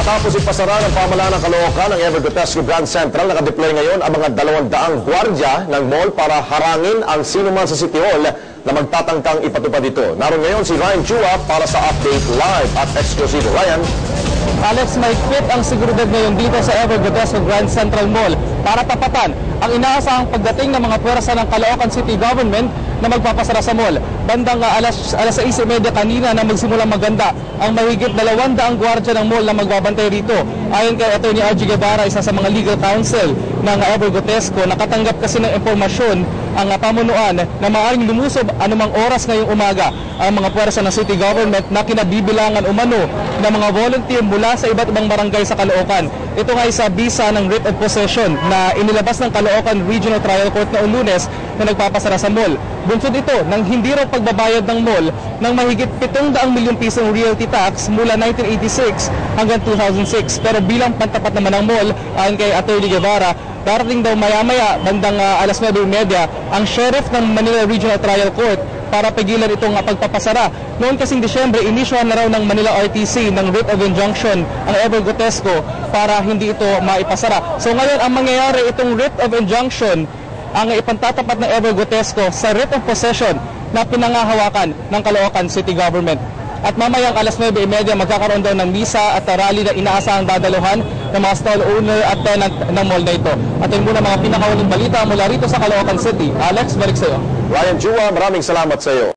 Matapos ipasara ng pamalaan ng Caloocan ng Evergotesco Grand Central, nakadeploy ngayon ang mga dalawang daang gwardya ng mall para harangin ang sinuman sa City Hall na magtatangkang ipatupad ito. Naroon ngayon si Ryan Chua para sa update live at exclusive. Ryan, Alex, may quit ang seguridad ngayon dito sa Evergotesco Grand Central Mall para tapatan ang inaasahang pagdating ng mga pwersa ng Caloocan City Government na magpapasara sa mall. Bandang uh, alas, alas 6.30 kanina na magsimulang maganda ang mahigit 200 gwardya ng mall na magbabantay rito. Ayon kay Atty. RG Guevara, isa sa mga legal counsel ng Evergotesco, nakatanggap kasi ng impormasyon ang uh, pamunuan na maaaring lumusob anumang oras ngayong umaga ang mga pwersa ng city government na kinabibilangan umano ng mga volunteer mula sa iba't ibang barangay sa Caloocan. Ito ay sa bisa ng writ of possession na inilabas ng Caloocan Regional Trial Court noong lunes na nagpapasara sa mall. Bunsod ito ng hindi raw pagbabayad ng mall ng mahigit 700 milyong pisong realty tax mula 1986 hanggang 2006. Pero bilang pantapat naman ng mall, ayon kay Atty. Guevara, darating daw maya-maya bandang uh, alas 9.30 ang sheriff ng Manila Regional Trial Court para pigilan itong uh, pagpapasara. Noon kasing Disyembre, inisyuhan na raw ng Manila RTC ng writ of injunction ang Evergotesco para hindi ito maipasara. So ngayon, ang mangyayari itong writ of injunction ang ipantatapat ng Evergotesco sa writ of possession na pinangahawakan ng Caloocan City Government. At mamayang alas 9.30 magkakaroon daw ng misa at rally na inaasahang dadaluhan ng mga stall owner at tenant ng mall na ito. At yun muna mga pinakawaling balita mula rito sa Caloocan City. Alex, balik sa iyo. Ryan Chua, maraming salamat sa iyo.